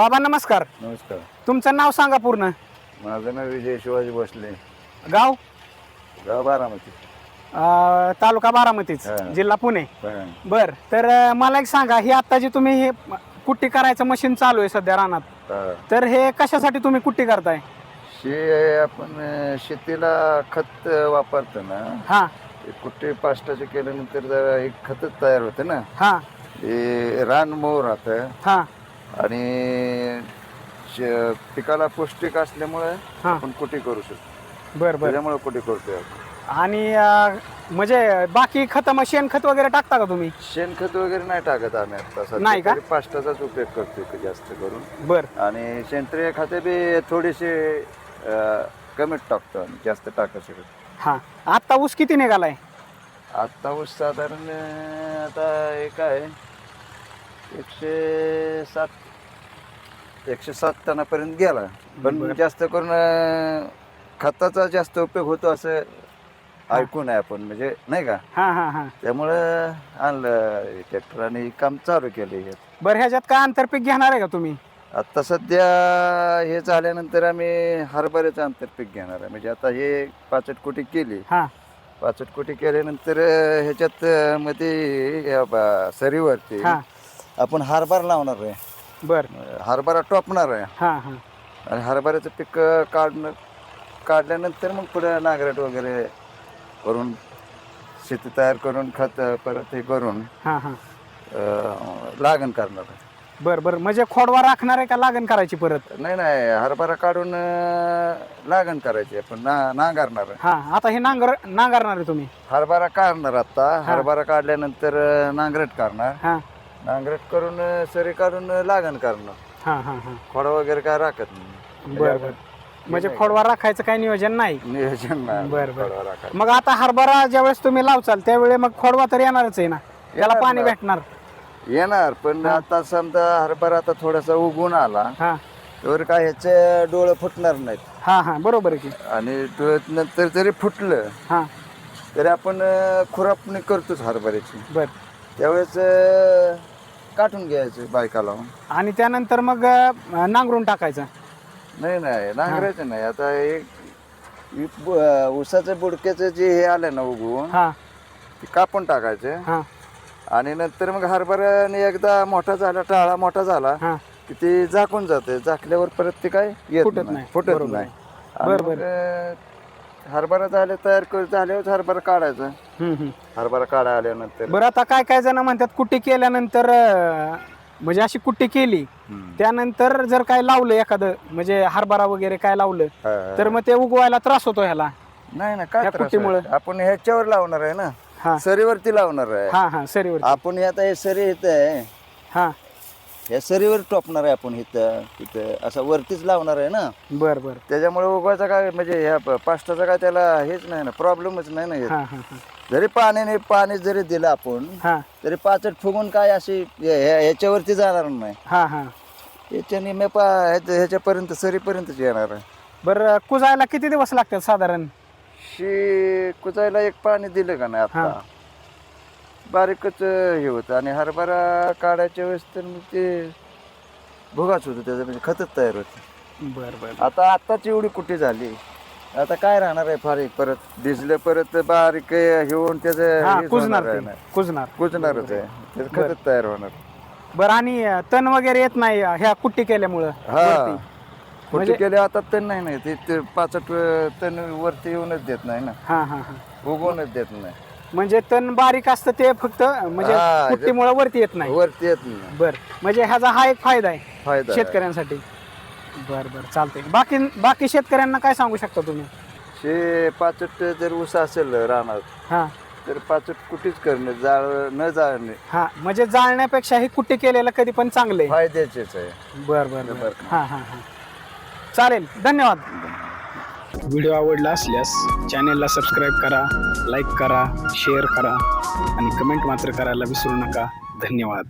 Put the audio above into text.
बाबा नमस्कार. नमस्कार. तुमचं नाव सांगा पूर्ण. माझं नाव विजय शिवाजी भोसले. गाव? गाव बारामती. अं, तालुका बारामतीच हा. जिल्हा पुणे. बरं. बर तर अं, मला एक सांगा ही आता जी तुम्ही हे कुट्टी करायचं मशीन चालू आहे सध्या रानात हा. तर हे कशासाठी तुम्ही कुट्टी करताय? शे आपण अं, शेतीला खत वापरतो ना हा. ते कुठे पाष्टाचे केल्यानंतर जरा एक खतच तयार होतं ना. हा. ते रान मोर राहतं. हा. आणि श- पिकाला पौष्टिक असल्यामुळे हा. आपण कुठे करू शकतो. बर बर. त्याच्यामुळे कुठे करतोय आपण. आणि अं, म्हणजे बाकी खत मग शेणखत वगैरे टाकता का तुम्ही? शेणखत वगैरे नाही टाकत आम्ही आता सध्या नाही का? पाष्टाचाच उपयोग करतोय जास्त करून. बर. आणि सेंद्रिय खते बी थोडेसे अं, कमीच टाकतो आम्ही जास्त टाकू शकत हा. आता ऊस किती निघालाय? आता ऊस साधारण अं, आता हे काय एकशे सात एकशे सात टनापर्यंत गेला. पण. जास्त करून अं, खताचा जास्त उपयोग होतो असं ऐकून आहे आपण. म्हणजे नाही का? हा हा हा. त्यामुळं आणलं ट्रॅक्टर आणि काम चालू केलं हे. बर ह्याच्यात काय आंतरपीक घेणार आहे का तुम्ही? आता सध्या हे झाल्यानंतर आम्ही हरभऱ्याचं आंतरपीक घेणार आहे. म्हणजे आता हे पाचट कोटी केली. हा. पाचट कोटी केल्यानंतर अं, ह्याच्यात अं, मध्ये या बा- सरीवरती हा. आपण हरभरा लावणार आहे. बर. हरभरा टोपणार आहे. हा हा. आणि हरभऱ्याचं पीक काढणं काढल्यानंतर मग पुढे नांगरट वगैरे करून शेती तयार करून खत परत हे करून हा हा. अं, लागण करणार आहे. बर बर. म्हणजे खोडवा राखणार आहे का लागण करायची परत? नाही नाही. हरभरा काढून अं, लागण करायची आपण ना नांगरणार आहे. हा आता हे नांगर नांगरणार आहे तुम्ही. हरभरा काढणार आता. हरभरा काढल्यानंतर अं, नांगरट करणार. हा. नांगरट करून सरी काढून लागण करणार हा हा हा. खोडा वगैरे काय राखत नाही. बर बर. म्हणजे खोडवा राखायचं काही नियोजन नाही? नियोजन नाही बरं, बरं. खोडवा राखायचं. मग आता हरभरा ज्यावेळेस तुम्ही लावचाल त्यावेळी मग खोडवा तर येणारच आहे ना? त्याला येणार पाणी ना. भेटणार. येणार पण आता समजा हरभरा आता थोडासा उगून आला हा. तर काय ह्याचे डोळे फुटणार नाहीत. हा हा बरोबर आहे की. आणि नंतर जरी फुटलं हा. तरी आपण अं, खुरापणी करतोच हरभऱ्याची. बर. त्यावेळेस अं, काटून घ्यायचं बायका लावून. आणि त्यानंतर मग अं, नांगरून टाकायचं. नाही नाही नांगरायचं नाही. आता एक बु- अं, ऊसाचं बुडक्याचं जे हे आलं ना उगवून हा. ते कापून टाकायचं. हा. आणि नंतर मग हरभऱ्याने एकदा मोठा झाला टाळा मोठा झाला हा. की ते झाकून जाते. झाकल्यावर परत ते काय येत फुटत नाही. फुटत बरोबर. नाही. आहे. आणि बरं, मग, अं, हरभरा झाले तयार कर झाल्यावर हरभरा काढायचा हम्म, हम्म. हरभरा काढा आल्यानंतर बरं आता काय काय जण म्हणतात कुट्टी केल्यानंतर अं, म्हणजे अशी कुट्टी केली हम्म. त्यानंतर जर काय लावलं एखादं म्हणजे हरभरा वगैरे काय लावलं हा, हा. तर मग ते उगवायला त्रास होतो ह्याला नाही ना काय या त्रास कुट्टीमुळं? आहे? आपण ह्याच्यावर लावणार आहे ना हा सरीवरती लावणार आहे हा हा सरीवर आपण हे आता हे सरी इथं आहे हा ह्या सरीवर टोपणार आहे आपण इथं तिथं असं वरतीच लावणार आहे ना? बर बर. त्याच्यामुळे उगवायचा काय म्हणजे ह्या प- पाष्टाचा काय त्याला हेच नाही ना प्रॉब्लेमच नाही ना येत. हा हा हा. जरी पाण्याने पाणी जरी दिलं आपण हा. तरी पाचट फुगून काय अशी हे- हे- ह्याच्यावरती जाणार नाही. हा हा. याच्याने मी पा ह्याच्या- ह्याच्यापर्यंत सरीपर्यंतच येणार आहे. बरं कुजायला किती दिवस लागतात साधारण? शी कुचायला एक पाणी दिलं का नाही. आता? बारीकच हे होतं. आणि हरभरा काढायच्या वेळेस तर मग ते भुगाच होतं त्याचं म्हणजे खतच तयार होतं. बर बर आता आताच एवढी कुठे झाली? आता काय राहणार आहे फार एक परत? भिजलं परत बारीक हे होऊन त्याचं हा हेच कुजणार होणार ते. कुजणार. कुजणारच आहे. त्याचं खतच तयार होणार. बरं आणि अं, तण वगैरे येत नाही अं, ह्या कुट्टी केल्यामुळं? हा. वरती. कुठे म्हणजे- केले आता तण नाही ना ते- ते पाचट तण वरती येऊनच देत नाही ना. हा हा हा. उगवूनच देत नाही. म्हणजे तण बारीक असतं ते फक्त म्हणजे हा, जे- कुट्टीमुळे वरती येत नाही. वरती येत नाही. बर. म्हणजे ह्याचा हा एक फायदा आहे फायदा आहे. शेतकऱ्यांसाठी. बर बर चालतंय. बाकी बाकी शेतकऱ्यांना काय सांगू शकता तुम्ही? शे पाचट जर ऊस असेल रानात हा. तर पाचट कुठेच करणे जाळ न जाळणे. हा म्हणजे जाळण्यापेक्षा ही कुट्टी केलेलं कधी पण चांगलं आहे. फायद्याचेच आहे. बर बर. बर बरं. हा हा हा. चालेल. धन्यवाद. व्हिडिओ आवडला असल्यास चॅनेलला सबस्क्राईब करा लाईक करा शेअर करा आणि कमेंट मात्र करायला विसरू नका. धन्यवाद.